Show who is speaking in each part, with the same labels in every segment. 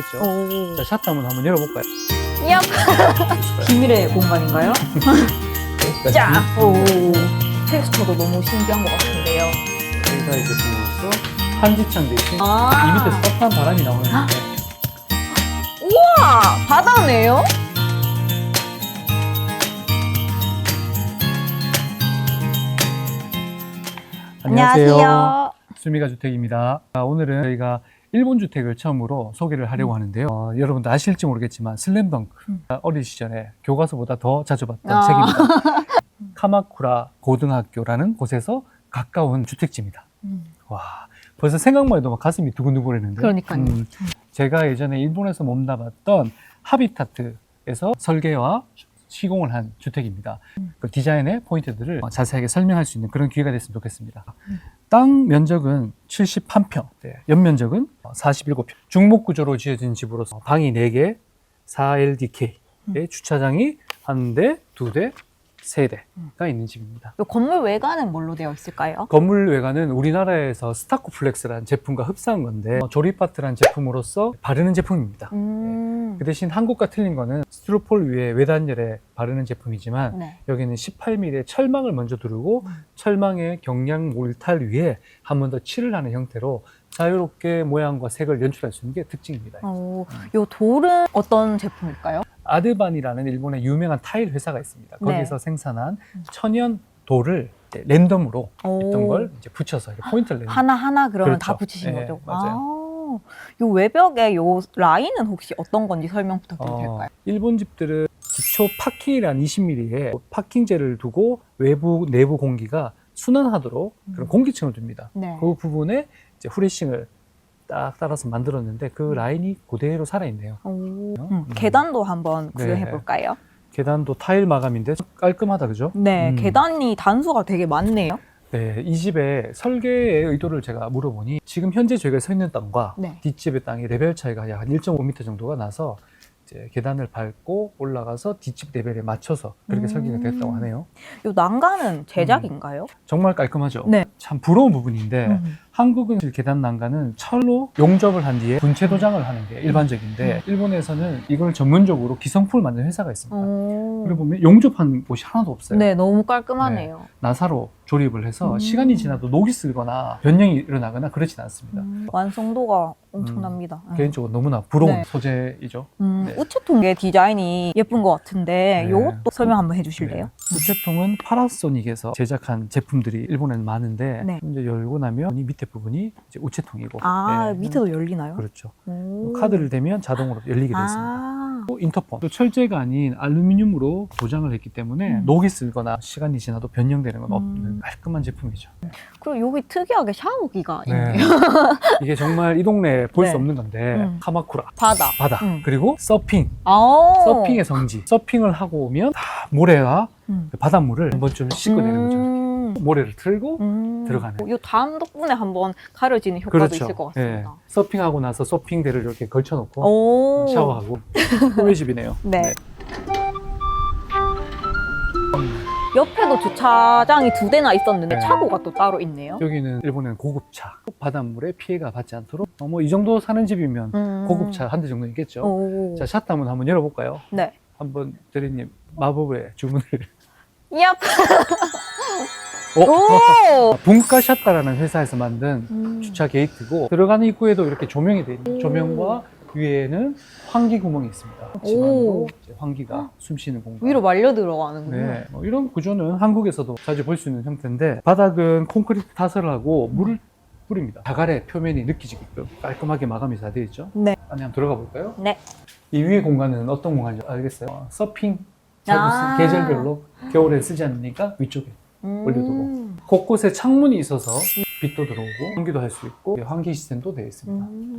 Speaker 1: 있죠.
Speaker 2: 오.
Speaker 1: 자, 샷다문 한번 열어볼까요?
Speaker 2: 야 비밀의 공간인가요? 짜. 오. 텍스처도 너무 신기한 것 같은데요.
Speaker 1: 저희가 이제 부어서 한지창 대신
Speaker 2: 아.
Speaker 1: 이 밑에서 따뜻한 바람이 나오는 데
Speaker 2: 우와 바다네요?
Speaker 1: 안녕하세요. 수미가 주택입니다. 아, 오늘은 저희가 일본 주택을 처음으로 소개를 하려고 하는데요. 어, 여러분도 아실지 모르겠지만 슬램덩크
Speaker 2: 음.
Speaker 1: 어린 시절에 교과서보다 더 자주 봤던
Speaker 2: 아.
Speaker 1: 책입니다. 카마쿠라 고등학교라는 곳에서 가까운 주택지입니다.
Speaker 2: 음.
Speaker 1: 와 벌써 생각만 해도 막 가슴이 두근두근했는데.
Speaker 2: 그러니까요.
Speaker 1: 제가 예전에 일본에서 몸담았던 하비타트에서 설계와 시공을 한 주택입니다.
Speaker 2: 음.
Speaker 1: 그 디자인의 포인트들을 자세하게 설명할 수 있는 그런 기회가 됐으면 좋겠습니다. 땅 면적은 71평, 네, 연면적은 47평. 중목 구조로 지어진 집으로서 방이 4개, 4LDK의 주차장이 한 대, 두 대, 세 대가 있는 집입니다.
Speaker 2: 이 건물 외관은 뭘로 되어 있을까요?
Speaker 1: 건물 외관은 우리나라에서 스타코플렉스라는 제품과 흡사한 건데 어, 조립바트라는 제품으로서 바르는 제품입니다.
Speaker 2: 음.
Speaker 1: 그 대신 한국과 틀린 거는 스티로폴 위에 외단열에 바르는 제품이지만
Speaker 2: 네.
Speaker 1: 여기는 18mm의 철망을 먼저 두르고
Speaker 2: 음.
Speaker 1: 철망의 경량 몰탈 위에 한 번 더 칠을 하는 형태로 자유롭게 모양과 색을 연출할 수 있는 게 특징입니다.
Speaker 2: 어, 이 돌은 어떤 제품일까요?
Speaker 1: 아드반이라는 일본의 유명한 타일 회사가 있습니다.
Speaker 2: 네.
Speaker 1: 거기서 생산한 천연 돌을 랜덤으로
Speaker 2: 오.
Speaker 1: 있던 걸 이제 붙여서 이렇게 포인트를 내는
Speaker 2: 하나 하나 그러면 다
Speaker 1: 그렇죠.
Speaker 2: 붙이신
Speaker 1: 네,
Speaker 2: 거죠?
Speaker 1: 맞아요.
Speaker 2: 아, 요 외벽에 요 라인은 혹시 어떤 건지 설명 부탁드려도
Speaker 1: 어,
Speaker 2: 될까요?
Speaker 1: 일본 집들은 기초 파킹이란 20mm의 파킹재를 두고 외부 내부 공기가 순환하도록 그런
Speaker 2: 음.
Speaker 1: 공기층을 둡니다.
Speaker 2: 네.
Speaker 1: 그 부분에 이제 후레싱을 딱 따라서 만들었는데 그 라인이 그대로 살아있네요.
Speaker 2: 오, 음,
Speaker 1: 음.
Speaker 2: 계단도 한번
Speaker 1: 네.
Speaker 2: 구경해 볼까요?
Speaker 1: 계단도 타일 마감인데 깔끔하다, 그죠?
Speaker 2: 네,
Speaker 1: 음.
Speaker 2: 계단이 단수가 되게 많네요.
Speaker 1: 네, 이 집의 설계의 의도를 제가 물어보니 지금 현재 저희가 서 있는 땅과
Speaker 2: 네.
Speaker 1: 뒷집의 땅이 레벨 차이가 약 1.5m 정도가 나서 이제 계단을 밟고 올라가서 뒷집 레벨에 맞춰서 그렇게
Speaker 2: 음.
Speaker 1: 설계가 됐다고 하네요.
Speaker 2: 요 난간은 제작인가요?
Speaker 1: 정말 깔끔하죠.
Speaker 2: 네.
Speaker 1: 참 부러운 부분인데
Speaker 2: 음.
Speaker 1: 한국은 계단 난간은 철로 용접을 한 뒤에 분체 도장을 하는 게
Speaker 2: 음.
Speaker 1: 일반적인데 일본에서는 이걸 전문적으로 기성품을 만드는 회사가 있습니다.
Speaker 2: 오.
Speaker 1: 그리고 보면 용접한 곳이 하나도 없어요.
Speaker 2: 네, 너무 깔끔하네요.
Speaker 1: 나사로 조립을 해서
Speaker 2: 음.
Speaker 1: 시간이 지나도 녹이 슬거나 변형이 일어나거나 그렇진 않습니다.
Speaker 2: 음, 완성도가 엄청납니다. 음.
Speaker 1: 개인적으로 너무나 부러운
Speaker 2: 네.
Speaker 1: 소재이죠.
Speaker 2: 음,
Speaker 1: 네.
Speaker 2: 우체통의 디자인이 예쁜 것 같은데
Speaker 1: 네.
Speaker 2: 요것도 설명 한번 해주실래요?
Speaker 1: 네. 우체통은 파라소닉에서 제작한 제품들이 일본에는 많은데
Speaker 2: 네.
Speaker 1: 이제 열고 나면 이 밑에 부분이 이제 우체통이고
Speaker 2: 아
Speaker 1: 네.
Speaker 2: 밑에도 열리나요?
Speaker 1: 그렇죠.
Speaker 2: 오.
Speaker 1: 카드를 대면 자동으로 열리게 되어 있습니다.
Speaker 2: 아,
Speaker 1: 또 인터폰, 또 철제가 아닌 알루미늄으로 보장을 했기 때문에
Speaker 2: 음.
Speaker 1: 녹이 슬거나 시간이 지나도 변형되는 건 없는
Speaker 2: 음.
Speaker 1: 깔끔한 제품이죠.
Speaker 2: 그리고 여기 특이하게 샤워기가
Speaker 1: 네.
Speaker 2: 있네요.
Speaker 1: 이게 정말 이 동네에 볼 수
Speaker 2: 네.
Speaker 1: 없는 건데
Speaker 2: 음.
Speaker 1: 카마쿠라
Speaker 2: 바다.
Speaker 1: 바다
Speaker 2: 음.
Speaker 1: 그리고 서핑
Speaker 2: 아.
Speaker 1: 서핑의 성지 서핑을 하고 오면 다 모래와
Speaker 2: 음.
Speaker 1: 그 바닷물을 한 번쯤 씻고 내는 거죠.
Speaker 2: 음.
Speaker 1: 모래를 틀고
Speaker 2: 음.
Speaker 1: 들어가네.
Speaker 2: 요 다음 덕분에 한번 가려지는 효과도 있을 것
Speaker 1: 예.
Speaker 2: 같습니다.
Speaker 1: 서핑하고 나서 서핑대를 이렇게 걸쳐놓고
Speaker 2: 오.
Speaker 1: 샤워하고 꿈의 집이네요.
Speaker 2: 네. 옆에도 주차장이 두 대나 있었는데
Speaker 1: 네.
Speaker 2: 차고가 또 따로 있네요.
Speaker 1: 여기는 일본에는 고급차 바닷물에 피해가 받지 않도록 어, 뭐이 정도 사는 집이면
Speaker 2: 음.
Speaker 1: 고급차 한 대 정도 있겠죠.
Speaker 2: 오.
Speaker 1: 자 샷다문 한번 열어볼까요?
Speaker 2: 네.
Speaker 1: 한번 대리님 마법의 주문을
Speaker 2: 얍.
Speaker 1: 어?
Speaker 2: 오.
Speaker 1: 분가 샷다라는 회사에서 만든
Speaker 2: 음.
Speaker 1: 주차 게이트고 들어가는 입구에도 이렇게 조명이 돼 있는
Speaker 2: 오.
Speaker 1: 조명과 위에는 환기 구멍이 있습니다.
Speaker 2: 오.
Speaker 1: 집안으로 이제 환기가 숨 쉬는 공간.
Speaker 2: 위로 말려 들어가는군요.
Speaker 1: 네, 뭐 이런 구조는 한국에서도 자주 볼 수 있는 형태인데 바닥은 콘크리트 타설을 하고 물을 뿌립니다. 자갈의 표면이 느끼지게끔 깔끔하게 마감이 잘 되어 있죠.
Speaker 2: 네.
Speaker 1: 안에 한번 들어가 볼까요?
Speaker 2: 네.
Speaker 1: 이 위에 공간은 어떤 공간인지 알겠어요? 어, 서핑
Speaker 2: 아.
Speaker 1: 계절별로 겨울에 쓰지 않으니까 위쪽에
Speaker 2: 음.
Speaker 1: 올려두고. 곳곳에 창문이 있어서 빛도 들어오고 환기도 할 수 있고 환기 시스템도 되어 있습니다.
Speaker 2: 음.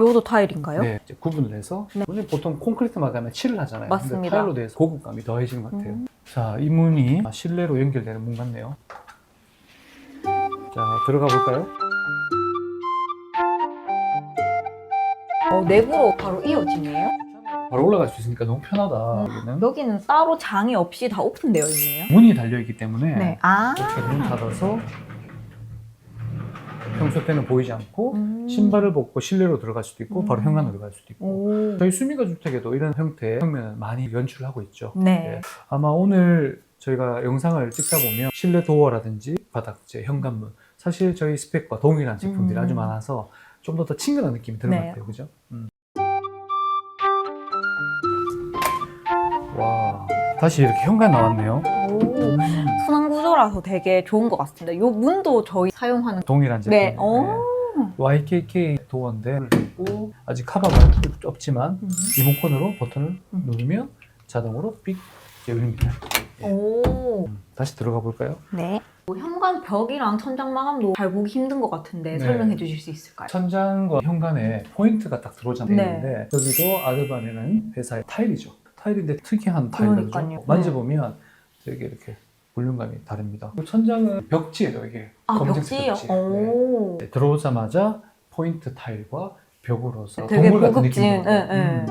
Speaker 2: 요도 타일인가요?
Speaker 1: 네, 이제 구분을 해서
Speaker 2: 네.
Speaker 1: 보통 콘크리트 마감에 칠을 하잖아요.
Speaker 2: 맞습니다.
Speaker 1: 타일로 돼서 고급감이 더해지는 것 같아요.
Speaker 2: 음.
Speaker 1: 자, 이 문이 실내로 연결되는 문 같네요. 자, 들어가 볼까요?
Speaker 2: 어, 내부로 바로 이어지네요.
Speaker 1: 바로 올라갈 수 있으니까 너무 편하다.
Speaker 2: 음.
Speaker 1: 여기는
Speaker 2: 여기는 따로 장이 없이 다 오픈되어 있네요.
Speaker 1: 문이 달려 있기 때문에
Speaker 2: 네. 아.
Speaker 1: 이렇게 문 닫아서 평소 때는 보이지 않고
Speaker 2: 음.
Speaker 1: 신발을 벗고 실내로 들어갈 수도 있고 바로
Speaker 2: 음.
Speaker 1: 현관으로 들어갈 수도 있고
Speaker 2: 오.
Speaker 1: 저희 수미가 주택에도 이런 형태의 평면을 많이 연출하고 있죠.
Speaker 2: 네.
Speaker 1: 아마 오늘 저희가 영상을 찍다 보면 실내 도어라든지 바닥재, 현관문 사실 저희 스펙과 동일한 제품들이
Speaker 2: 음.
Speaker 1: 아주 많아서 좀 더 더 친근한 느낌이 드는
Speaker 2: 네.
Speaker 1: 것 같아요, 그죠? 음. 다시 이렇게 현관 나왔네요.
Speaker 2: 오. 순환 구조라서 되게 좋은 것 같습니다. 요 문도 저희 사용하는
Speaker 1: 동일한 제품.
Speaker 2: 네. 오.
Speaker 1: YKK 도어인데 그리고 아직 카바가 없지만
Speaker 2: 음.
Speaker 1: 리모컨으로 버튼을
Speaker 2: 음.
Speaker 1: 누르면 자동으로 삑 열립니다. 예.
Speaker 2: 오.
Speaker 1: 음, 다시 들어가 볼까요?
Speaker 2: 네. 뭐 현관 벽이랑 천장 마감도 잘 보기 힘든 것 같은데
Speaker 1: 네.
Speaker 2: 설명해 주실 수 있을까요?
Speaker 1: 천장과 현관에 포인트가 딱 들어오잖아요.
Speaker 2: 네.
Speaker 1: 여기도 아르바네는 회사의 타일이죠. 타일인데 특이한 타일이죠.
Speaker 2: 그러니까요.
Speaker 1: 만져보면 되게 이렇게 볼륨감이 다릅니다. 그리고 천장은 벽지예요. 이게
Speaker 2: 아
Speaker 1: 검정색
Speaker 2: 벽지요?
Speaker 1: 벽지. 네.
Speaker 2: 오.
Speaker 1: 네, 들어오자마자 포인트 타일과 벽으로서
Speaker 2: 되게
Speaker 1: 동물 같은
Speaker 2: 고급진,
Speaker 1: 느낌으로.
Speaker 2: 예.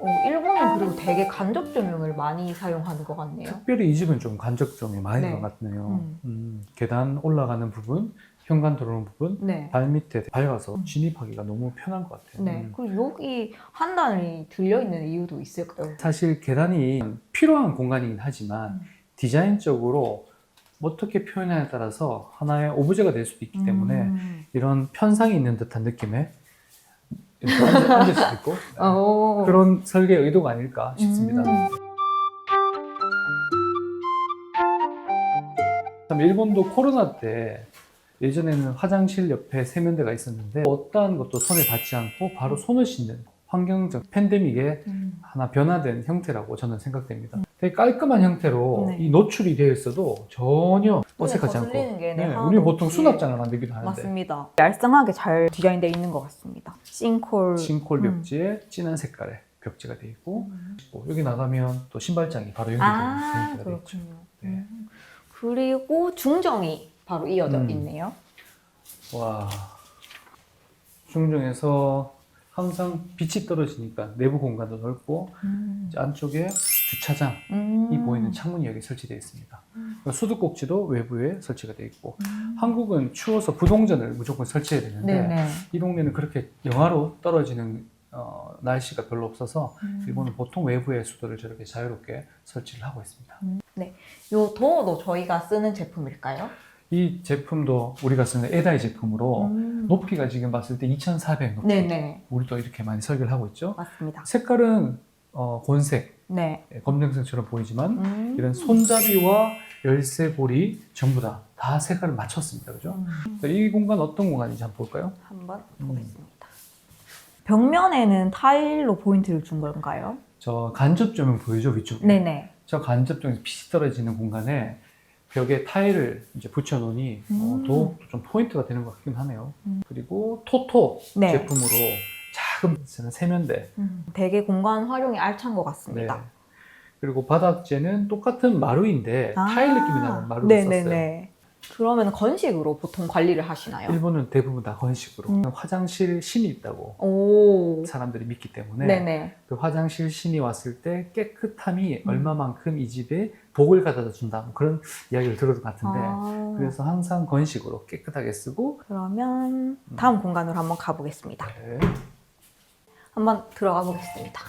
Speaker 2: 오, 일본은 그리고 되게 간접 조명을 많이 사용하는 것 같네요.
Speaker 1: 특별히 이 집은 좀 간접 점이 많이
Speaker 2: 네.
Speaker 1: 것 같네요.
Speaker 2: 음.
Speaker 1: 음, 계단 올라가는 부분, 현관 들어오는 부분,
Speaker 2: 네.
Speaker 1: 발 밑에 밝아서
Speaker 2: 음.
Speaker 1: 진입하기가 너무 편한 것 같아요.
Speaker 2: 네.
Speaker 1: 음.
Speaker 2: 그리고 여기 한 단이 들려 있는 이유도 있을까요?
Speaker 1: 사실 계단이 필요한 공간이긴 하지만
Speaker 2: 음.
Speaker 1: 디자인적으로 어떻게 표현하냐에 따라서 하나의 오브제가 될 수도 있기 때문에
Speaker 2: 음.
Speaker 1: 이런 편상이 있는 듯한 이렇게 앉을, 앉을 수도 있고 네.
Speaker 2: 오.
Speaker 1: 그런 설계 의도가 아닐까 싶습니다.
Speaker 2: 음.
Speaker 1: 참 일본도 코로나 때 예전에는 화장실 옆에 세면대가 있었는데 어떠한 것도 손에 닿지 않고 바로 손을 씻는 환경적 팬데믹의
Speaker 2: 음.
Speaker 1: 하나 변화된 형태라고 저는 생각됩니다. 되게 깔끔한 형태로
Speaker 2: 네.
Speaker 1: 이 노출이 되어 있어도 전혀 어색하지 않고.
Speaker 2: 네,
Speaker 1: 우리 보통. 수납장을 만들기도 하는데
Speaker 2: 맞습니다. 얄쌍하게 잘 디자인되어 있는 것 같습니다. 싱콜.
Speaker 1: 싱콜
Speaker 2: 음.
Speaker 1: 벽지에 진한 색깔의 벽지가 되어 있고
Speaker 2: 음.
Speaker 1: 뭐 여기 나가면 또 신발장이 바로 연결되는
Speaker 2: 아. 그렇군요.
Speaker 1: 네.
Speaker 2: 음. 그리고 중정이 바로 이어져
Speaker 1: 음.
Speaker 2: 있네요.
Speaker 1: 와 중중에서 항상 빛이 떨어지니까 내부 공간도 넓고
Speaker 2: 음.
Speaker 1: 안쪽에 주차장이
Speaker 2: 음.
Speaker 1: 보이는 창문이 여기 설치되어 있습니다.
Speaker 2: 음.
Speaker 1: 그리고 수도꼭지도 외부에 설치가 되어 있고
Speaker 2: 음.
Speaker 1: 한국은 추워서 부동전을 무조건 설치해야 되는데
Speaker 2: 네네.
Speaker 1: 이 동네는 그렇게 영하로 떨어지는 어, 날씨가 별로 없어서
Speaker 2: 음.
Speaker 1: 일본은 보통 외부의 수도를 저렇게 자유롭게 설치를 하고 있습니다.
Speaker 2: 요 도어도 저희가 쓰는 제품일까요?
Speaker 1: 이 제품도 우리가 쓰는 에다이 제품으로
Speaker 2: 음.
Speaker 1: 높이가 지금 봤을 때 2,400 높이.
Speaker 2: 네네.
Speaker 1: 우리도 이렇게 많이 설계를 하고 있죠.
Speaker 2: 맞습니다.
Speaker 1: 색깔은 어, 곤색,
Speaker 2: 네.
Speaker 1: 예, 검정색처럼 보이지만
Speaker 2: 음.
Speaker 1: 이런 손잡이와 열쇠고리 전부 다, 다 색깔을 맞췄습니다. 그죠?
Speaker 2: 음.
Speaker 1: 이 공간 어떤 공간인지 한번 볼까요?
Speaker 2: 한번
Speaker 1: 음.
Speaker 2: 보겠습니다. 벽면에는 타일로 포인트를 준 건가요?
Speaker 1: 저 간접 조명 보이죠? 위쪽에.
Speaker 2: 네네.
Speaker 1: 저 간접 조명에서 빛이 떨어지는 공간에 벽에 타일을 이제 붙여놓으니 어,
Speaker 2: 음.
Speaker 1: 더욱 좀 포인트가 되는 것 같긴 하네요.
Speaker 2: 음.
Speaker 1: 그리고 토토
Speaker 2: 네.
Speaker 1: 제품으로 작은 세면대
Speaker 2: 음. 되게 공간 활용이 알찬 것 같습니다.
Speaker 1: 네. 그리고 바닥재는 똑같은 마루인데
Speaker 2: 아.
Speaker 1: 타일 느낌이 나는 마루를 썼어요.
Speaker 2: 그러면 건식으로 보통 관리를 하시나요?
Speaker 1: 일본은 대부분 다 건식으로
Speaker 2: 음.
Speaker 1: 화장실 신이 있다고
Speaker 2: 오.
Speaker 1: 사람들이 믿기 때문에
Speaker 2: 네네.
Speaker 1: 그 화장실 신이 왔을 때 깨끗함이
Speaker 2: 음.
Speaker 1: 얼마만큼 이 집에 복을 가져다 준다 뭐 그런 이야기를 것 같은데
Speaker 2: 아.
Speaker 1: 그래서 항상 건식으로 깨끗하게 쓰고
Speaker 2: 그러면 다음 공간으로 한번 가보겠습니다.
Speaker 1: 네.
Speaker 2: 한번 들어가 보겠습니다.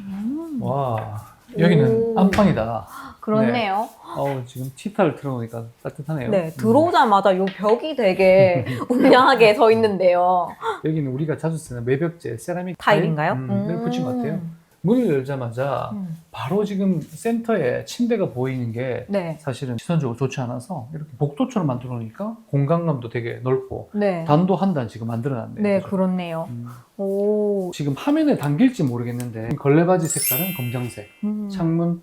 Speaker 2: 음.
Speaker 1: 와 여기는
Speaker 2: 오.
Speaker 1: 안방이다.
Speaker 2: 그렇네요.
Speaker 1: 어우 지금 티타를 틀어놓으니까 따뜻하네요.
Speaker 2: 네,
Speaker 1: 음.
Speaker 2: 들어오자마자 요 벽이 되게 웅장하게 서 있는데요.
Speaker 1: 여기는 우리가 자주 쓰는 매벽재 세라믹
Speaker 2: 타일인가요?
Speaker 1: 타일? 음, 을 붙인 것 같아요. 문을 열자마자
Speaker 2: 음.
Speaker 1: 바로 지금 센터에 침대가 보이는 게
Speaker 2: 네.
Speaker 1: 사실은 시선적으로 좋지 않아서 이렇게 복도처럼 만들어 놓으니까 공간감도 되게 넓고
Speaker 2: 네.
Speaker 1: 단도 한 단 지금 만들어 놨네요.
Speaker 2: 네,
Speaker 1: 그죠?
Speaker 2: 그렇네요.
Speaker 1: 음.
Speaker 2: 오.
Speaker 1: 지금 화면에 담길지 모르겠는데 걸레바지 색깔은 검정색,
Speaker 2: 음.
Speaker 1: 창문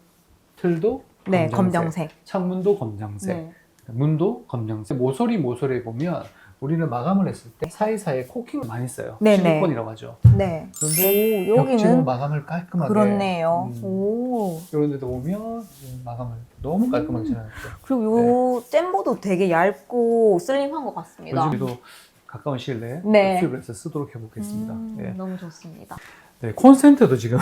Speaker 1: 틀도
Speaker 2: 네,
Speaker 1: 검정색,
Speaker 2: 검정색.
Speaker 1: 창문도 검정색,
Speaker 2: 네.
Speaker 1: 문도 검정색. 모서리 모서리에 보면 우리는 마감을 했을 때 사이사이에 코킹을 많이 써요.
Speaker 2: 네네.
Speaker 1: 실리콘이라고 하죠.
Speaker 2: 네.
Speaker 1: 그런데
Speaker 2: 오, 여기는
Speaker 1: 마감을 깔끔하게
Speaker 2: 그렇네요.
Speaker 1: 음.
Speaker 2: 오.
Speaker 1: 이런 데도 보면 마감을 너무 깔끔하게
Speaker 2: 음.
Speaker 1: 해놨죠.
Speaker 2: 그리고 요 잼보도 되게 얇고 슬림한 것 같습니다.
Speaker 1: 요즘에도 가까운 시일 내에
Speaker 2: 네.
Speaker 1: 수입을 해서 쓰도록 해보겠습니다.
Speaker 2: 음,
Speaker 1: 네.
Speaker 2: 너무 좋습니다.
Speaker 1: 네, 콘센트도 지금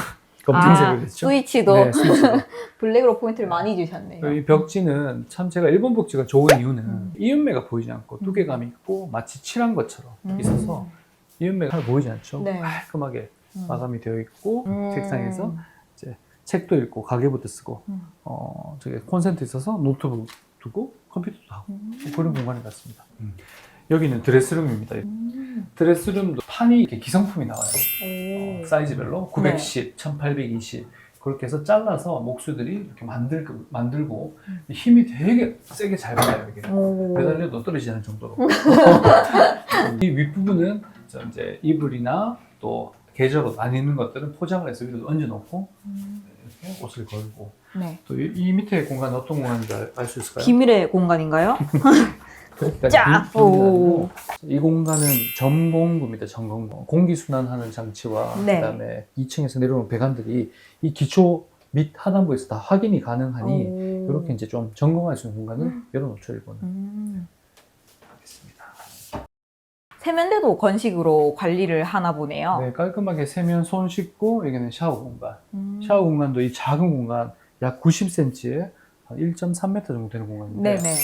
Speaker 1: 검정색을
Speaker 2: 아,
Speaker 1: 했죠.
Speaker 2: 스위치도
Speaker 1: 네, 스위치.
Speaker 2: 블랙으로 포인트를 많이 주셨네요.
Speaker 1: 이 벽지는 참 제가 일본 벽지가 좋은 이유는
Speaker 2: 음.
Speaker 1: 이음매가 보이지 않고 두께감이 있고 마치 칠한 것처럼
Speaker 2: 음.
Speaker 1: 있어서 이음매가 잘 보이지 않죠.
Speaker 2: 네.
Speaker 1: 깔끔하게
Speaker 2: 음.
Speaker 1: 마감이 되어 있고
Speaker 2: 음.
Speaker 1: 책상에서 이제 책도 읽고 가계부도 쓰고
Speaker 2: 음.
Speaker 1: 어 저기 콘센트 있어서 노트북 두고 컴퓨터도 하고
Speaker 2: 음.
Speaker 1: 뭐 그런 공간인 것 같습니다. 여기는 드레스룸입니다.
Speaker 2: 음.
Speaker 1: 드레스룸도 판이 이렇게 기성품이 나와요.
Speaker 2: 오.
Speaker 1: 어, 사이즈별로 910, 1820 그렇게 해서 잘라서 목수들이 이렇게 만들고, 만들고
Speaker 2: 음.
Speaker 1: 힘이 되게 세게 잘 가요 이게
Speaker 2: 오.
Speaker 1: 매달려도 떨어지지 않을 정도로 이 윗부분은 저 이제 이불이나 또 계절옷 안 입는 것들은 포장을 해서 위로 얹어놓고
Speaker 2: 음.
Speaker 1: 이렇게 옷을 걸고
Speaker 2: 네.
Speaker 1: 또 이 밑에 공간 어떤 공간인지 알 수 있을까요?
Speaker 2: 비밀의 공간인가요?
Speaker 1: 그렇게
Speaker 2: 짜!
Speaker 1: 비- 비밀은
Speaker 2: 오.
Speaker 1: 아니고 이 공간은 전공구입니다. 전공구. 공기 순환하는 장치와
Speaker 2: 네.
Speaker 1: 그다음에 2층에서 내려오는 배관들이 이 기초 및 하단부에서 다 확인이 가능하니
Speaker 2: 오.
Speaker 1: 이렇게 이제 좀 점검할 수 있는 공간을
Speaker 2: 음.
Speaker 1: 열어놓죠 일본은.
Speaker 2: 음. 세면대도 건식으로 관리를 하나 보네요.
Speaker 1: 네, 깔끔하게 세면 손 씻고 여기는 샤워 공간.
Speaker 2: 음.
Speaker 1: 샤워 공간도 이 작은 공간 약 90cm에 1.3m 정도 되는 공간인데
Speaker 2: 네네.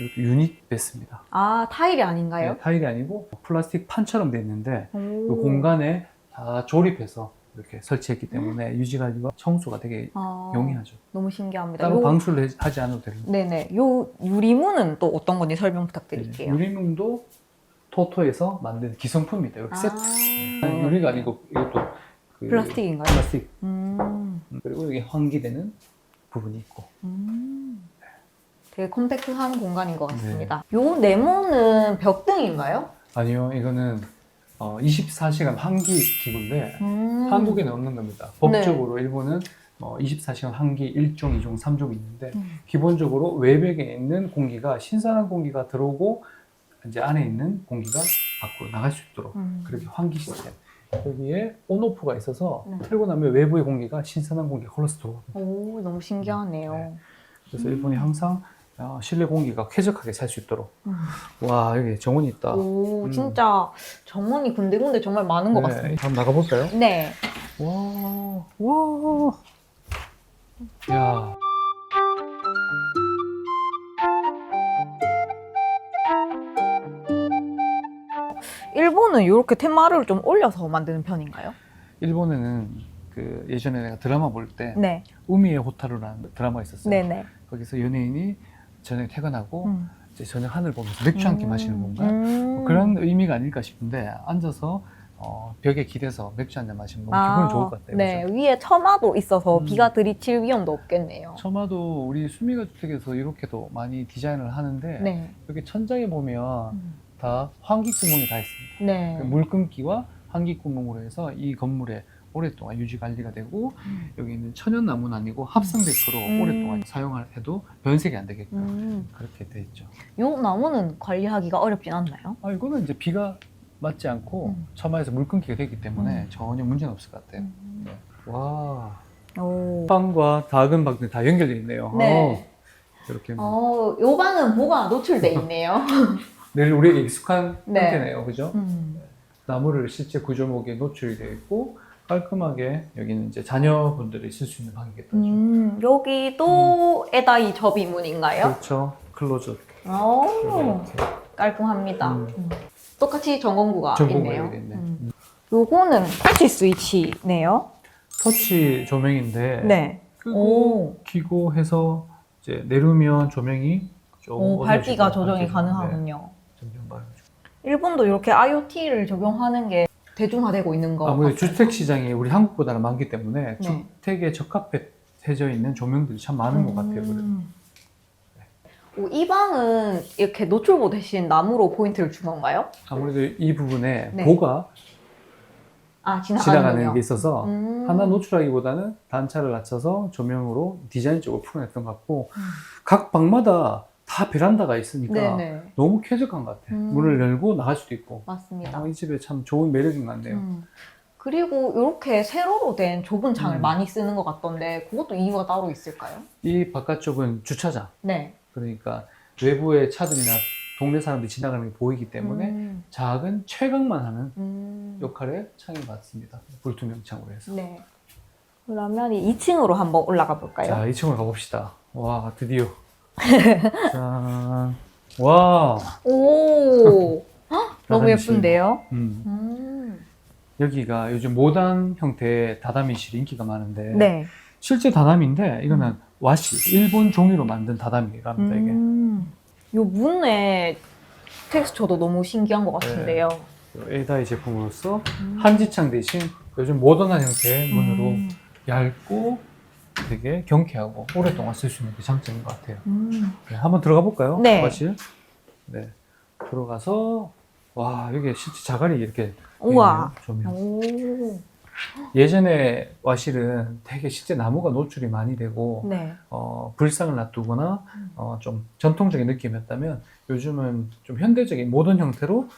Speaker 1: 이것도 유닛 베스입니다.
Speaker 2: 아 타일이 아닌가요?
Speaker 1: 네, 타일이 아니고 플라스틱 판처럼 돼 있는데
Speaker 2: 오.
Speaker 1: 이 공간에 다 조립해서 이렇게 설치했기 때문에 유지 관리와 청소가 되게
Speaker 2: 아,
Speaker 1: 용이하죠.
Speaker 2: 너무 신기합니다.
Speaker 1: 따로
Speaker 2: 요-
Speaker 1: 방수를 해- 하지 않아도 되는.
Speaker 2: 네네. 요 유리문은 또 어떤 건지 설명
Speaker 1: 네,
Speaker 2: 부탁드릴게요.
Speaker 1: 유리문도 토토에서 만든 기성품입니다. 이렇게 세트.
Speaker 2: 아,
Speaker 1: 아니, 유리가 아니고 이것도 그
Speaker 2: 플라스틱인가요?
Speaker 1: 플라스틱.
Speaker 2: 음.
Speaker 1: 그리고 여기 환기되는 부분이 있고.
Speaker 2: 음. 되게 컴팩트한 공간인 것 같습니다.
Speaker 1: 네.
Speaker 2: 요 네모는 벽등인가요?
Speaker 1: 아니요, 이거는 어, 24시간 환기 기구인데
Speaker 2: 음.
Speaker 1: 한국에는 없는 겁니다. 법적으로 일본은 어, 24시간 환기 1종, 2종, 3종 있는데
Speaker 2: 음.
Speaker 1: 기본적으로 외벽에 있는 공기가 신선한 공기가 들어오고 이제 안에 있는 공기가 밖으로 나갈 수 있도록
Speaker 2: 음.
Speaker 1: 그렇게 환기 시스템. 여기에 온오프가 있어서
Speaker 2: 네.
Speaker 1: 틀고 나면 외부의 공기가 신선한 공기가 흘러서 들어옵니다.
Speaker 2: 오, 너무 신기하네요.
Speaker 1: 네. 그래서
Speaker 2: 음.
Speaker 1: 일본이 항상 어, 실내 공기가 쾌적하게 살 수 있도록.
Speaker 2: 음.
Speaker 1: 와 여기 정원이 있다.
Speaker 2: 오,
Speaker 1: 음.
Speaker 2: 진짜 정원이 군데군데 정말 많은 것
Speaker 1: 네,
Speaker 2: 같습니다.
Speaker 1: 한번 나가볼까요?
Speaker 2: 네.
Speaker 1: 와, 와. 야.
Speaker 2: 일본은 이렇게 테마를 좀 올려서 만드는 편인가요?
Speaker 1: 일본에는 그 예전에 내가 드라마 볼때
Speaker 2: 네.
Speaker 1: 우미의 호타루라는 드라마가 있었어요.
Speaker 2: 네네.
Speaker 1: 거기서 연예인이 저녁 퇴근하고
Speaker 2: 음.
Speaker 1: 이제 저녁 하늘 보면서 맥주 한 끼 마시는 건가?
Speaker 2: 음.
Speaker 1: 뭐 그런 의미가 아닐까 싶은데 앉아서 어, 벽에 기대서 맥주 한 잔 마시면 너무
Speaker 2: 아,
Speaker 1: 기분이 좋을 것 같아요.
Speaker 2: 네,
Speaker 1: 그죠?
Speaker 2: 위에 처마도 있어서
Speaker 1: 음.
Speaker 2: 비가 들이칠 위험도 없겠네요.
Speaker 1: 처마도 우리 수미가 주택에서 이렇게도 많이 디자인을 하는데
Speaker 2: 네.
Speaker 1: 여기 천장에 보면
Speaker 2: 음.
Speaker 1: 다 환기 구멍이 다 있습니다.
Speaker 2: 네.
Speaker 1: 그 물금기와 환기 구멍으로 해서 이 건물에 오랫동안 유지 관리가 되고
Speaker 2: 음.
Speaker 1: 여기 있는 천연 나무는 아니고 합성 데크로
Speaker 2: 음.
Speaker 1: 오랫동안 사용을 해도 변색이 안 되게끔
Speaker 2: 음.
Speaker 1: 그렇게 돼 있죠.
Speaker 2: 요 나무는 관리하기가 어렵진 않나요?
Speaker 1: 아 이거는 이제 비가 맞지 않고
Speaker 2: 음.
Speaker 1: 처마에서 물 끊기가 되기 때문에
Speaker 2: 음.
Speaker 1: 전혀 문제는 없을 것 같아요.
Speaker 2: 음.
Speaker 1: 와
Speaker 2: 오.
Speaker 1: 방과 작은 방들 다 연결되어 있네요.
Speaker 2: 네.
Speaker 1: 어, 이렇게
Speaker 2: 어, 요 방은 뭐가 노출돼 있네요.
Speaker 1: 늘 우리에게 익숙한
Speaker 2: 네.
Speaker 1: 형태네요, 그죠?
Speaker 2: 음.
Speaker 1: 나무를 실제 구조목에 노출이 되어 있고 깔끔하게 여기는 이제 자녀분들이 쓸수 있는 방이겠죠.
Speaker 2: 음, 여기도 에다 이 접이문인가요?
Speaker 1: 그렇죠. 클로즈.
Speaker 2: 오,
Speaker 1: 이렇게
Speaker 2: 깔끔합니다.
Speaker 1: 음.
Speaker 2: 음. 똑같이 전공구가 있네요. 음. 요거는 터치 스위치네요.
Speaker 1: 터치 조명인데
Speaker 2: 네.
Speaker 1: 끄고
Speaker 2: 오.
Speaker 1: 키고 해서 이제 내리면 조명이 좀
Speaker 2: 오, 밝기가
Speaker 1: 어두워지고
Speaker 2: 조정이
Speaker 1: 밝혀지고,
Speaker 2: 가능하군요.
Speaker 1: 네, 점점 밝아지고.
Speaker 2: 일본도 이렇게 IoT를 적용하는 게 대중화되고 있는 거
Speaker 1: 아무래도
Speaker 2: 같아요.
Speaker 1: 주택 시장이 우리 한국보다는 많기 때문에
Speaker 2: 네.
Speaker 1: 주택에 적합해져 있는 조명들이 참 많은 것 같아요. 그래도.
Speaker 2: 음. 오, 이 방은 이렇게 노출보 대신 나무로 포인트를 준 건가요?
Speaker 1: 아무래도 이 부분에
Speaker 2: 네.
Speaker 1: 보가
Speaker 2: 아, 지나가는,
Speaker 1: 지나가는 게 있어서
Speaker 2: 음.
Speaker 1: 하나 노출하기보다는 단차를 낮춰서 조명으로 디자인적으로 풀어냈던 것 같고
Speaker 2: 음.
Speaker 1: 각 방마다 다 베란다가 있으니까
Speaker 2: 네네.
Speaker 1: 너무 쾌적한 것 같아.
Speaker 2: 음.
Speaker 1: 문을 열고 나갈 수도 있고.
Speaker 2: 맞습니다.
Speaker 1: 어, 이 집에 참 좋은 매력인 것 같네요.
Speaker 2: 음. 그리고 이렇게 세로로 된 좁은 창을
Speaker 1: 음.
Speaker 2: 많이 쓰는 것 같던데 그것도 이유가 따로 있을까요?
Speaker 1: 이 바깥쪽은 주차장.
Speaker 2: 네.
Speaker 1: 그러니까 외부의 차들이나 동네 사람들이 지나가는 게 보이기 때문에
Speaker 2: 음.
Speaker 1: 작은 채광만 하는
Speaker 2: 음.
Speaker 1: 역할의 창이 맞습니다. 불투명 창으로 해서.
Speaker 2: 네. 그러면 이 2층으로 한번 올라가 볼까요?
Speaker 1: 자, 2층으로 가봅시다. 와, 드디어. 짠. 와.
Speaker 2: 오, 헉, 너무
Speaker 1: 다다미실.
Speaker 2: 예쁜데요?
Speaker 1: 음.
Speaker 2: 음.
Speaker 1: 여기가 요즘 모던 형태의 다다미실이 인기가 많은데
Speaker 2: 네.
Speaker 1: 실제 다다미인데 이거는 와시, 일본 종이로 만든 다다미랍니다 이게.
Speaker 2: 음. 요 문의 텍스처도 너무 신기한 것 같은데요.
Speaker 1: 에다이 제품으로서
Speaker 2: 음.
Speaker 1: 한지창 대신 요즘 모던한 형태의 문으로
Speaker 2: 음.
Speaker 1: 얇고 되게 경쾌하고 오랫동안 쓸 수 있는 게 장점인 것 같아요.
Speaker 2: 음.
Speaker 1: 네, 한번 들어가 볼까요?
Speaker 2: 네.
Speaker 1: 와실. 네. 들어가서 와 여기 실제 자갈이 이렇게
Speaker 2: 우와.
Speaker 1: 있네요, 조명.
Speaker 2: 오.
Speaker 1: 예전에 와실은 되게 실제 나무가 노출이 많이 되고
Speaker 2: 네.
Speaker 1: 어, 불상을 놔두거나
Speaker 2: 음.
Speaker 1: 어, 좀 전통적인 느낌이었다면 요즘은 좀 현대적인 모던 형태로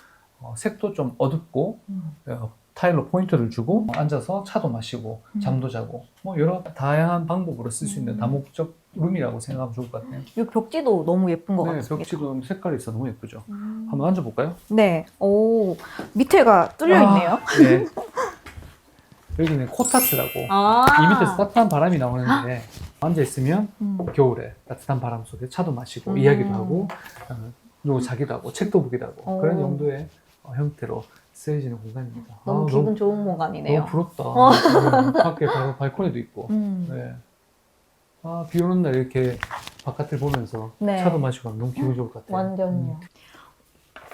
Speaker 1: 어, 색도 좀 어둡고
Speaker 2: 음.
Speaker 1: 어, 타일로 포인트를 주고 앉아서 차도 마시고
Speaker 2: 음.
Speaker 1: 잠도 자고 뭐 여러 다양한 방법으로 쓸 수 있는
Speaker 2: 음.
Speaker 1: 다목적 룸이라고 생각하면 좋을 것 같아요.
Speaker 2: 이 벽지도 너무 예쁜 것
Speaker 1: 네,
Speaker 2: 같습니다.
Speaker 1: 벽지도 색깔이 있어 너무 예쁘죠.
Speaker 2: 음.
Speaker 1: 한번 앉아볼까요?
Speaker 2: 네. 오, 밑에가 뚫려 있네요.
Speaker 1: 아, 네. 여기는 코타스라고
Speaker 2: 아.
Speaker 1: 이 밑에서 따뜻한 바람이 나오는데 앉아 있으면
Speaker 2: 음.
Speaker 1: 겨울에 따뜻한 바람 속에 차도 마시고
Speaker 2: 음.
Speaker 1: 이야기도 하고 어, 누구 자기도 하고 책도 보기도 하고
Speaker 2: 오.
Speaker 1: 그런 정도의 어, 형태로 쓰여지는 공간입니다.
Speaker 2: 너무
Speaker 1: 아,
Speaker 2: 기분 좋은 공간이네요.
Speaker 1: 너무 부럽다. 네, 밖에 바로 발코니도 있고.
Speaker 2: 음.
Speaker 1: 네. 아, 비 오는 날 이렇게 바깥을 보면서
Speaker 2: 네.
Speaker 1: 차도 마시고 너무 기분 좋을 것 같아요.
Speaker 2: 완전요.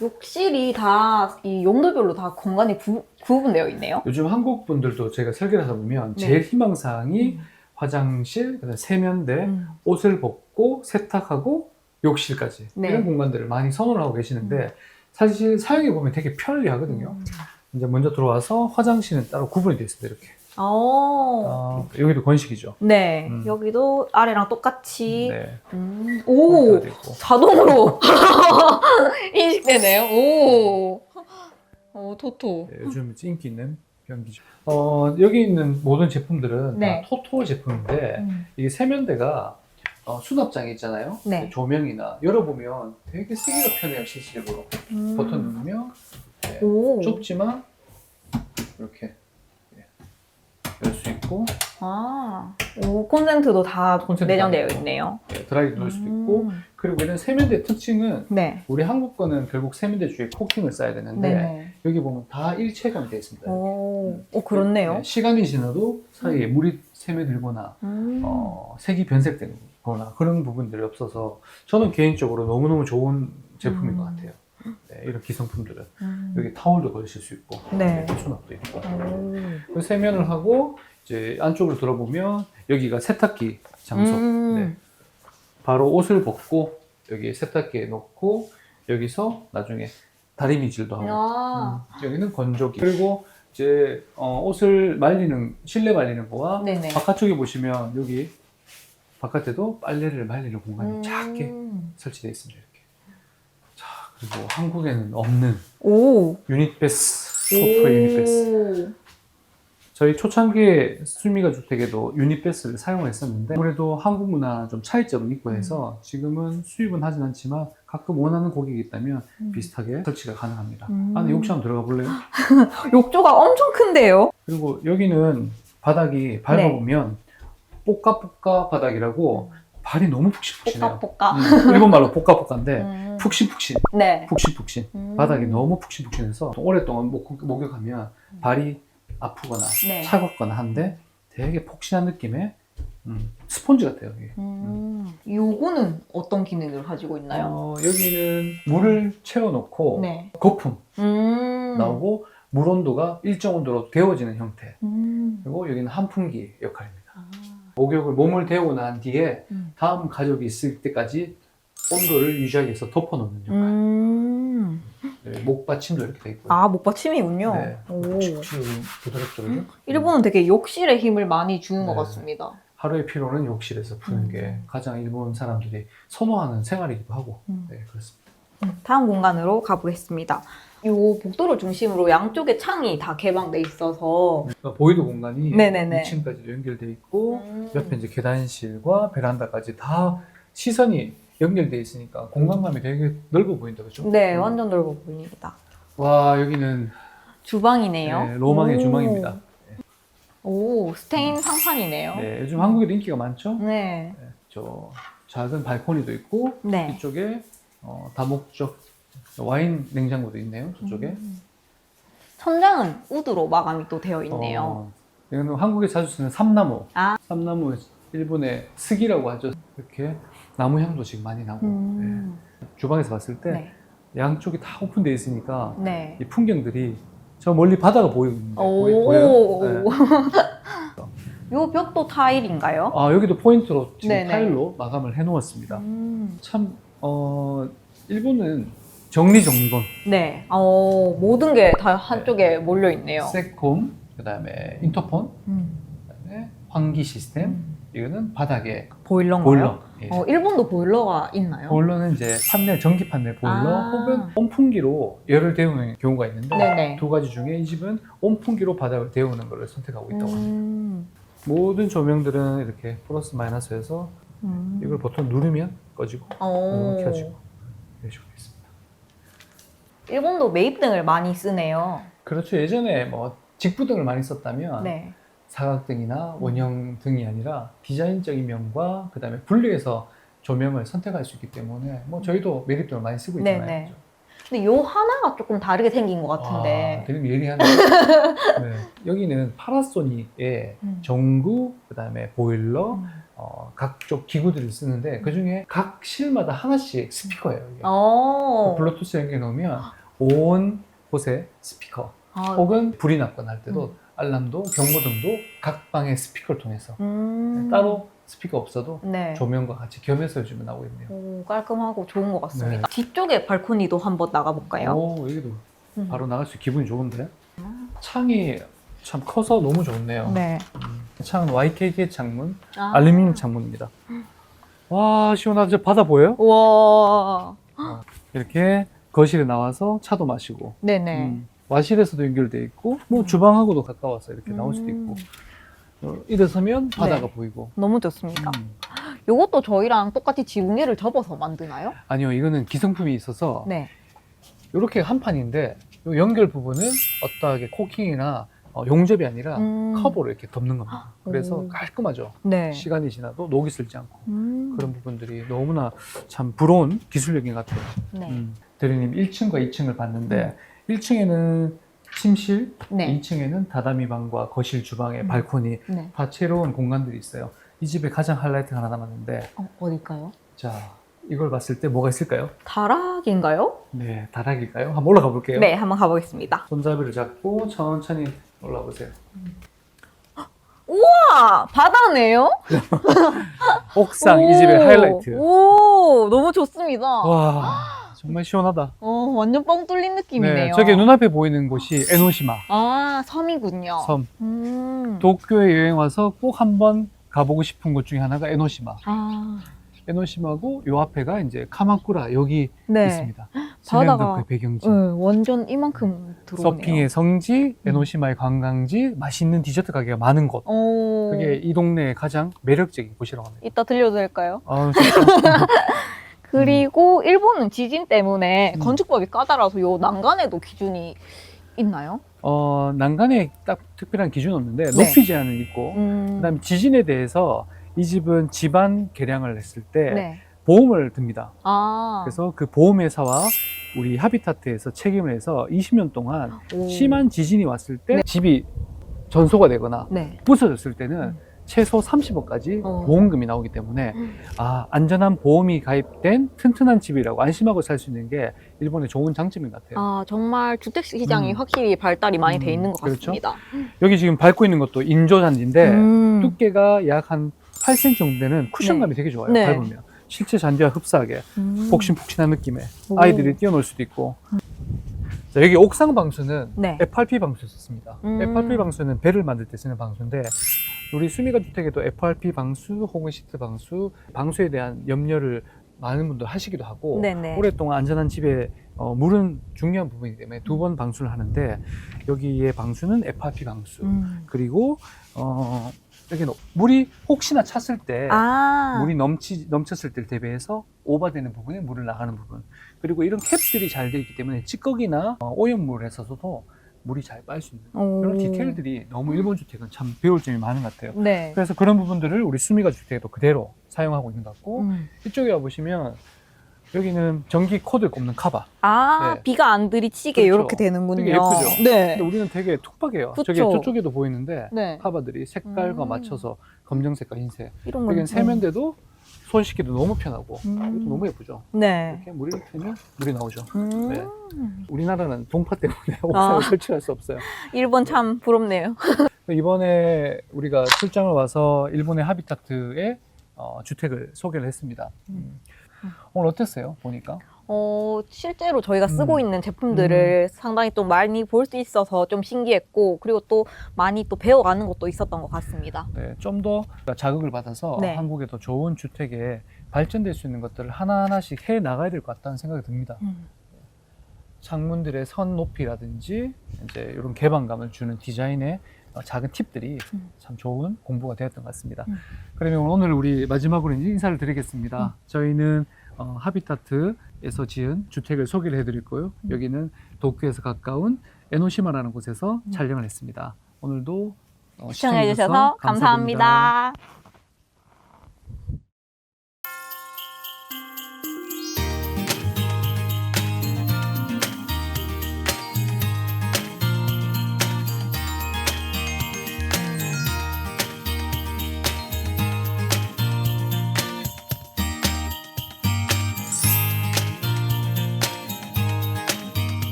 Speaker 2: 욕실이 다 이 용도별로 다 공간이 구, 구분되어 있네요.
Speaker 1: 요즘 한국 분들도 제가 설계를 하다 보면
Speaker 2: 네.
Speaker 1: 제일 희망사항이 화장실, 그다음에 세면대,
Speaker 2: 음.
Speaker 1: 옷을 벗고 세탁하고 욕실까지
Speaker 2: 네.
Speaker 1: 이런 공간들을 많이 선호를 하고 계시는데 사실 사용해 보면 되게 편리하거든요.
Speaker 2: 음.
Speaker 1: 이제 먼저 들어와서 화장실은 따로 구분이 되어 있습니다. 이렇게.
Speaker 2: 어.
Speaker 1: 아, 여기도 건식이죠.
Speaker 2: 네.
Speaker 1: 음.
Speaker 2: 여기도 아래랑 똑같이.
Speaker 1: 네.
Speaker 2: 음. 오.
Speaker 1: 돼 있고.
Speaker 2: 자동으로 인식되네요. 오. 오, 토토.
Speaker 1: 네, 요즘 인기 있는 변기죠. 어, 여기 있는 모든 제품들은
Speaker 2: 네.
Speaker 1: 다 토토 제품인데
Speaker 2: 음.
Speaker 1: 이게 세면대가 어, 수납장이 있잖아요.
Speaker 2: 네.
Speaker 1: 조명이나 열어보면 되게 쓰기가 편해요. 실질적으로
Speaker 2: 음.
Speaker 1: 버튼 누르면 네,
Speaker 2: 오.
Speaker 1: 좁지만 이렇게 열수 있고
Speaker 2: 아. 오, 콘센트도 다
Speaker 1: 콘센트
Speaker 2: 내장되어
Speaker 1: 다 있고.
Speaker 2: 있네요.
Speaker 1: 네, 드라이기 넣을 수도 있고
Speaker 2: 음.
Speaker 1: 그리고 이런 세면대 특징은
Speaker 2: 네.
Speaker 1: 우리 한국 거는 결국 세면대 주위에 코팅을 써야 되는데
Speaker 2: 네네.
Speaker 1: 여기 보면 다 일체감이 되어 있습니다.
Speaker 2: 오, 오 그렇네요.
Speaker 1: 네, 시간이 지나도 사이에 물이 스며들거나
Speaker 2: 음.
Speaker 1: 어, 색이 변색되거 나 그런 부분들이 없어서 저는 개인적으로 너무너무 좋은 제품인
Speaker 2: 음.
Speaker 1: 것 같아요. 네, 이런 기성품들은
Speaker 2: 음.
Speaker 1: 여기 타올도 걸으실 수 있고
Speaker 2: 네.
Speaker 1: 네, 수납도 있고
Speaker 2: 오.
Speaker 1: 그 세면을 하고 이제 안쪽으로 들어보면 여기가 세탁기 장소
Speaker 2: 음.
Speaker 1: 네. 바로 옷을 벗고 여기 세탁기에 넣고 여기서 나중에 다리미질도 하고
Speaker 2: 아.
Speaker 1: 음, 여기는 건조기 그리고 이제 어, 옷을 말리는 실내 말리는 거와
Speaker 2: 네네.
Speaker 1: 바깥쪽에 보시면 여기 바깥에도 빨래를 말리는 공간이
Speaker 2: 음.
Speaker 1: 작게 설치되어 있습니다 이렇게 자 그리고 한국에는 없는
Speaker 2: 오.
Speaker 1: 유닛베스 토토 유닛베스 저희 초창기에 수미가 주택에도 유닛베스를 사용했었는데 아무래도 한국 문화 좀 차이점은 있고 해서 지금은 수입은 하진 않지만 가끔 원하는 고객이 있다면
Speaker 2: 음.
Speaker 1: 비슷하게 설치가 가능합니다
Speaker 2: 음.
Speaker 1: 안에 욕실 한번 들어가 볼래요?
Speaker 2: 욕조가 엄청 큰데요?
Speaker 1: 그리고 여기는 바닥이 밟아보면 뽀까뽀까 바닥이라고 발이 너무 푹신푹신해요
Speaker 2: 뽀까뽀까.
Speaker 1: 음, 일본 말로 뽀까뽀까인데
Speaker 2: 음.
Speaker 1: 푹신푹신
Speaker 2: 네.
Speaker 1: 푹신푹신
Speaker 2: 음.
Speaker 1: 바닥이 너무 푹신푹신해서 오랫동안 목, 목욕하면 발이 아프거나
Speaker 2: 네.
Speaker 1: 차갑거나 한데 되게 폭신한 느낌의 음, 스폰지 같아요 이게.
Speaker 2: 음. 요거는 어떤 기능을 가지고 있나요?
Speaker 1: 어, 여기는 물을 채워놓고
Speaker 2: 네.
Speaker 1: 거품
Speaker 2: 음.
Speaker 1: 나오고 물 온도가 일정 온도로 데워지는 형태
Speaker 2: 음.
Speaker 1: 그리고 여기는 한풍기 역할입니다
Speaker 2: 아.
Speaker 1: 목욕을 몸을 데우고 난 뒤에
Speaker 2: 음.
Speaker 1: 다음 가족이 있을 때까지 온도를 유지하기 위해서 덮어놓는 역할
Speaker 2: 음.
Speaker 1: 네, 목 받침도 이렇게 돼 있고요
Speaker 2: 아, 목받침이군요.
Speaker 1: 네.
Speaker 2: 오.
Speaker 1: 부드럽죠?
Speaker 2: 일본은 되게 욕실에 힘을 많이 주는 것
Speaker 1: 네.
Speaker 2: 같습니다.
Speaker 1: 하루의 피로는 욕실에서 푸는
Speaker 2: 음.
Speaker 1: 게 가장 일본 사람들이 선호하는 생활이기도 하고
Speaker 2: 음.
Speaker 1: 네 그렇습니다.
Speaker 2: 음, 다음 공간으로 가보겠습니다. 이 복도를 중심으로 양쪽에 창이 다 개방돼 있어서
Speaker 1: 그러니까 보이도 공간이
Speaker 2: 네네네.
Speaker 1: 2층까지도 연결돼 있고
Speaker 2: 음.
Speaker 1: 옆에 이제 계단실과 베란다까지 다 시선이 연결돼 있으니까 공간감이 되게 넓어 보인다 그죠?
Speaker 2: 네,
Speaker 1: 음.
Speaker 2: 완전 넓어 보입니다.
Speaker 1: 와 여기는
Speaker 2: 주방이네요.
Speaker 1: 네, 로망의
Speaker 2: 오.
Speaker 1: 주방입니다. 네.
Speaker 2: 오, 스테인 상판이네요.
Speaker 1: 네, 요즘 한국에도 인기가 많죠.
Speaker 2: 네.
Speaker 1: 네, 저 작은 발코니도 있고
Speaker 2: 네.
Speaker 1: 이쪽에 어, 다목적 와인 냉장고도 있네요. 저쪽에.
Speaker 2: 음. 천장은 우드로 마감이 또 되어 있네요.
Speaker 1: 어, 이거는 한국에 자주 쓰는 삼나무.
Speaker 2: 아.
Speaker 1: 삼나무 일본의 스기라고 하죠. 이렇게 나무 향도 지금 많이 나고.
Speaker 2: 음.
Speaker 1: 네. 주방에서 봤을 때
Speaker 2: 네.
Speaker 1: 양쪽이 다 오픈되어 있으니까
Speaker 2: 네.
Speaker 1: 이 풍경들이 저 멀리 바다가 보이는데 보이-
Speaker 2: 오.
Speaker 1: 보여요? 네.
Speaker 2: 요 벽도 타일인가요?
Speaker 1: 아 여기도 포인트로 지금
Speaker 2: 네네.
Speaker 1: 타일로 마감을 해놓았습니다.
Speaker 2: 음.
Speaker 1: 참 어, 일본은 정리정돈,
Speaker 2: 네. 어, 모든 게 다 한쪽에 몰려 있네요.
Speaker 1: 세콤, 그다음에 인터폰,
Speaker 2: 음.
Speaker 1: 그다음에 환기 시스템.
Speaker 2: 음.
Speaker 1: 이거는 바닥에
Speaker 2: 보일러인가요?
Speaker 1: 보일러. 예.
Speaker 2: 어, 일본도 보일러가 있나요?
Speaker 1: 보일러는 이제 판넬 전기 판넬 보일러
Speaker 2: 아.
Speaker 1: 혹은 온풍기로 열을 데우는 경우가 있는데
Speaker 2: 네네.
Speaker 1: 두 가지 중에 이 집은 온풍기로 바닥을 데우는 것을 선택하고 있다고 합니다.
Speaker 2: 음.
Speaker 1: 모든 조명들은 이렇게 플러스 마이너스 해서
Speaker 2: 음.
Speaker 1: 이걸 보통 누르면 꺼지고
Speaker 2: 어.
Speaker 1: 누르면 켜지고 이런 식으로 있습니다.
Speaker 2: 일본도 매입 등을 많이 쓰네요.
Speaker 1: 그렇죠. 예전에 뭐 직부 등을 많이 썼다면
Speaker 2: 네.
Speaker 1: 사각등이나 원형 등이 아니라 디자인적인 면과 그다음에 분리해서 조명을 선택할 수 있기 때문에 뭐 저희도 매립등을 많이 쓰고 있잖아요.
Speaker 2: 네네.
Speaker 1: 그죠?
Speaker 2: 근데 요 하나가 조금 다르게 생긴 것 같은데.
Speaker 1: 아, 되게 예리하네. 네. 여기는 파라소닉의
Speaker 2: 음.
Speaker 1: 전구, 그다음에 보일러,
Speaker 2: 음.
Speaker 1: 어, 각종 기구들을 쓰는데 그 중에 각 실마다 하나씩 스피커예요. 이게.
Speaker 2: 어.
Speaker 1: 블루투스 연결해 놓으면 온 곳에 스피커.
Speaker 2: 아,
Speaker 1: 혹은 불이 났거나 할 때도
Speaker 2: 음.
Speaker 1: 알람도 경고등도 각 방의 스피커를 통해서
Speaker 2: 음.
Speaker 1: 따로 스피커 없어도
Speaker 2: 네.
Speaker 1: 조명과 같이 겸해서 요즘은 나오고 있네요.
Speaker 2: 오, 깔끔하고 좋은 것 같습니다.
Speaker 1: 네.
Speaker 2: 뒤쪽에 발코니도 한번 나가볼까요?
Speaker 1: 오 여기도
Speaker 2: 음.
Speaker 1: 바로 나갈 수 기분이 좋은데 창이 참 커서 너무 좋네요.
Speaker 2: 네.
Speaker 1: 창은 YKK 창문,
Speaker 2: 아.
Speaker 1: 알루미늄 창문입니다. 와 시원하죠? 저 바다 보여요?
Speaker 2: 우와.
Speaker 1: 이렇게 거실에 나와서 차도 마시고
Speaker 2: 네네.
Speaker 1: 음, 와실에서도 연결돼 있고 뭐 주방하고도 가까워서 이렇게 나올 수도 있고
Speaker 2: 음.
Speaker 1: 어, 일어서면 바다가
Speaker 2: 네.
Speaker 1: 보이고
Speaker 2: 너무 좋습니다.
Speaker 1: 음.
Speaker 2: 요것도 저희랑 똑같이 지붕재를 접어서 만드나요?
Speaker 1: 아니요 이거는 기성품이 있어서
Speaker 2: 네.
Speaker 1: 이렇게 한 판인데 요 연결 부분은 어떠하게 코킹이나 어, 용접이 아니라
Speaker 2: 음.
Speaker 1: 커버로 이렇게 덮는 겁니다. 그래서
Speaker 2: 오.
Speaker 1: 깔끔하죠.
Speaker 2: 네.
Speaker 1: 시간이 지나도 녹이 슬지 않고
Speaker 2: 음.
Speaker 1: 그런 부분들이 너무나 참 부러운 기술력인 것 같아요.
Speaker 2: 네.
Speaker 1: 음. 대리님 1층과 2층을 봤는데 1층에는 침실,
Speaker 2: 네.
Speaker 1: 2층에는 다다미 방과 거실, 주방에
Speaker 2: 음.
Speaker 1: 발코니
Speaker 2: 네.
Speaker 1: 다채로운 공간들이 있어요. 이 집의 가장 하이라이트가 하나 남았는데
Speaker 2: 어, 어딜까요?
Speaker 1: 자 이걸 봤을 때 뭐가 있을까요?
Speaker 2: 다락인가요?
Speaker 1: 네 다락일까요? 한번 올라가 볼게요.
Speaker 2: 네, 한번 가보겠습니다.
Speaker 1: 손잡이를 잡고 천천히 올라 보세요.
Speaker 2: 우와, 바다네요?
Speaker 1: 옥상 이 집의
Speaker 2: 오,
Speaker 1: 하이라이트.
Speaker 2: 오, 너무 좋습니다.
Speaker 1: 와 정말 시원하다.
Speaker 2: 어, 완전 뻥 뚫린 느낌이네요.
Speaker 1: 네, 저기 눈앞에 보이는 곳이 에노시마
Speaker 2: 아, 섬이군요.
Speaker 1: 섬.
Speaker 2: 음.
Speaker 1: 도쿄에 여행 와서 꼭 한번 가보고 싶은 곳 중에 하나가 에노시마.
Speaker 2: 아,
Speaker 1: 에노시마고 요 앞에가 이제 카마쿠라 여기
Speaker 2: 네.
Speaker 1: 있습니다.
Speaker 2: 바다가-
Speaker 1: 스랜더크의 배경지.
Speaker 2: 네, 완전 이만큼 들어오네요.
Speaker 1: 서핑의 성지, 에노시마의 관광지, 맛있는 디저트 가게가 많은 곳.
Speaker 2: 오,
Speaker 1: 그게 이 동네의 가장 매력적인 곳이라고 합니다.
Speaker 2: 이따 들려도 될까요?
Speaker 1: 아.
Speaker 2: 그리고 일본은 지진 때문에
Speaker 1: 음.
Speaker 2: 건축법이 까다로워서 요 난간에도 기준이 있나요?
Speaker 1: 어, 난간에 딱 특별한 기준은 없는데
Speaker 2: 네.
Speaker 1: 높이 제한은 있고
Speaker 2: 음,
Speaker 1: 그다음에 지진에 대해서 이 집은 집안 개량을 했을 때
Speaker 2: 네.
Speaker 1: 보험을 듭니다.
Speaker 2: 아,
Speaker 1: 그래서 그 보험회사와 우리 하비타트에서 책임을 해서 20년 동안
Speaker 2: 오.
Speaker 1: 심한 지진이 왔을 때
Speaker 2: 네.
Speaker 1: 집이 전소가 되거나
Speaker 2: 네.
Speaker 1: 부서졌을 때는
Speaker 2: 음.
Speaker 1: 최소 30억까지
Speaker 2: 어.
Speaker 1: 보험금이 나오기 때문에
Speaker 2: 음.
Speaker 1: 아 안전한 보험이 가입된 튼튼한 집이라고 안심하고 살 수 있는 게 일본의 좋은 장점인 것 같아요.
Speaker 2: 아, 정말 주택 시장이
Speaker 1: 음.
Speaker 2: 확실히 발달이 많이 돼
Speaker 1: 음,
Speaker 2: 있는 것
Speaker 1: 그렇죠.
Speaker 2: 같습니다.
Speaker 1: 여기 지금 밟고 있는 것도 인조잔디인데
Speaker 2: 음.
Speaker 1: 두께가 약 한 8cm 정도 되는 쿠션감이 되게 좋아요.
Speaker 2: 네.
Speaker 1: 밟으면 실제 잔디와 흡사하게
Speaker 2: 음.
Speaker 1: 폭신폭신한 느낌에
Speaker 2: 오.
Speaker 1: 아이들이 뛰어놀 수도 있고 자, 여기 옥상 방수는
Speaker 2: 네.
Speaker 1: FRP 방수를 썼습니다.
Speaker 2: 음.
Speaker 1: FRP 방수는 배를 만들 때 쓰는 방수인데 우리 수미가 주택에도 FRP 방수 혹은 시트 방수 방수에 대한 염려를 많은 분들 하시기도 하고
Speaker 2: 네네.
Speaker 1: 오랫동안 안전한 집에 어, 물은 중요한 부분이기 때문에 두 번 방수를 하는데 여기에 방수는 FRP 방수
Speaker 2: 음.
Speaker 1: 그리고 어, 여기 물이 혹시나 찼을 때
Speaker 2: 아,
Speaker 1: 물이 넘치, 넘쳤을 때를 대비해서 오버되는 부분에 물을 나가는 부분 그리고 이런 캡들이 잘 되어 있기 때문에 찌꺼기나 어, 오염물에서도 물이 잘 빨 수 있는
Speaker 2: 오.
Speaker 1: 그런 디테일들이 너무 일본 주택은 참 배울 점이 많은 것 같아요.
Speaker 2: 네.
Speaker 1: 그래서 그런 부분들을 우리 수미가 주택에도 그대로 사용하고 있는 것 같고
Speaker 2: 음.
Speaker 1: 이쪽에 와 보시면 여기는 전기 코드 꼽는 카바.
Speaker 2: 아,
Speaker 1: 네.
Speaker 2: 비가 안 들이치게
Speaker 1: 그렇죠.
Speaker 2: 이렇게 되는군요.
Speaker 1: 되게 예쁘죠?
Speaker 2: 네.
Speaker 1: 근데 우리는 되게 톡박해요.
Speaker 2: 그쵸.
Speaker 1: 저기 저쪽에도 보이는데
Speaker 2: 네.
Speaker 1: 카바들이 색깔과
Speaker 2: 음.
Speaker 1: 맞춰서 검정색과 흰색.
Speaker 2: 이런 건
Speaker 1: 여기는 세면대도 손 씻기도 너무 편하고
Speaker 2: 음.
Speaker 1: 너무 예쁘죠.
Speaker 2: 네.
Speaker 1: 이렇게 물을 틀면 물이 나오죠.
Speaker 2: 음.
Speaker 1: 네. 우리나라는 동파 때문에 옥상에
Speaker 2: 아.
Speaker 1: 설치할 수 없어요.
Speaker 2: 일본 참 부럽네요.
Speaker 1: 이번에 우리가 출장을 와서 일본의 하비타트의 어, 주택을 소개를 했습니다. 음. 오늘 어땠어요? 보니까
Speaker 2: 어, 실제로 저희가 쓰고
Speaker 1: 음.
Speaker 2: 있는 제품들을 상당히 또 많이 볼 수 있어서 좀 신기했고, 그리고 또 많이 또 배워가는 것도 있었던 것 같습니다.
Speaker 1: 네, 좀 더 자극을 받아서
Speaker 2: 네.
Speaker 1: 한국에 더 좋은 주택에 발전될 수 있는 것들을 하나하나씩 해 나가야 될 것 같다는 생각이 듭니다.
Speaker 2: 음.
Speaker 1: 창문들의 선 높이라든지 이제 이런 개방감을 주는 디자인의 어, 작은 팁들이
Speaker 2: 음.
Speaker 1: 참 좋은 공부가 되었던 것 같습니다.
Speaker 2: 음.
Speaker 1: 그러면 오늘 우리 마지막으로 인사를 드리겠습니다. 저희는 어, 하비타트에서 지은 주택을 소개를 해드렸고요.
Speaker 2: 음.
Speaker 1: 여기는 도쿄에서 가까운 에노시마라는 곳에서
Speaker 2: 음.
Speaker 1: 촬영을 했습니다. 오늘도 어,
Speaker 2: 시청해주셔서 감사합니다.
Speaker 1: 어,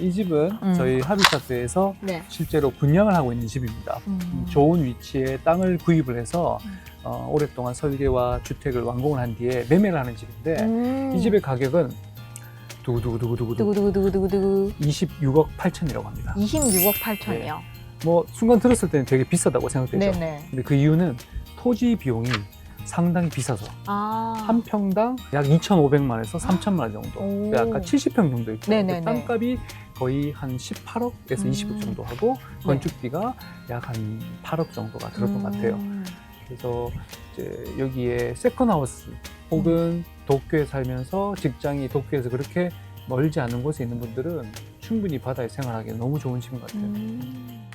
Speaker 1: 이 집은
Speaker 2: 음.
Speaker 1: 저희 하비타트에서
Speaker 2: 네.
Speaker 1: 실제로 분양을 하고 있는 집입니다.
Speaker 2: 음.
Speaker 1: 좋은 위치에 땅을 구입을 해서
Speaker 2: 음.
Speaker 1: 어, 오랫동안 설계와 주택을 완공을 한 뒤에 매매를 하는 집인데
Speaker 2: 음.
Speaker 1: 이 집의 가격은 두구두구두구두구두구
Speaker 2: 두구두구두구두구
Speaker 1: 26억 8천이라고 합니다.
Speaker 2: 26억 8천이요.
Speaker 1: 뭐 순간 들었을 때는 되게 비싸다고 생각되죠.
Speaker 2: 네네.
Speaker 1: 근데 그 이유는 토지 비용이 상당히 비싸서
Speaker 2: 아.
Speaker 1: 한 평당 약 2,500만에서 3천만 원 정도.
Speaker 2: 오.
Speaker 1: 근데 아까 70평 정도 있죠.
Speaker 2: 네네네.
Speaker 1: 땅값이 거의 한 18억에서
Speaker 2: 음.
Speaker 1: 20억 정도 하고 건축비가 약 한 8억 정도가 들었던 것 같아요.
Speaker 2: 음.
Speaker 1: 그래서 이제 여기에 세컨하우스 혹은 도쿄에 살면서 직장이 도쿄에서 그렇게 멀지 않은 곳에 있는 분들은 충분히 바다에 생활하기 너무 좋은 집인 것 같아요.
Speaker 2: 음.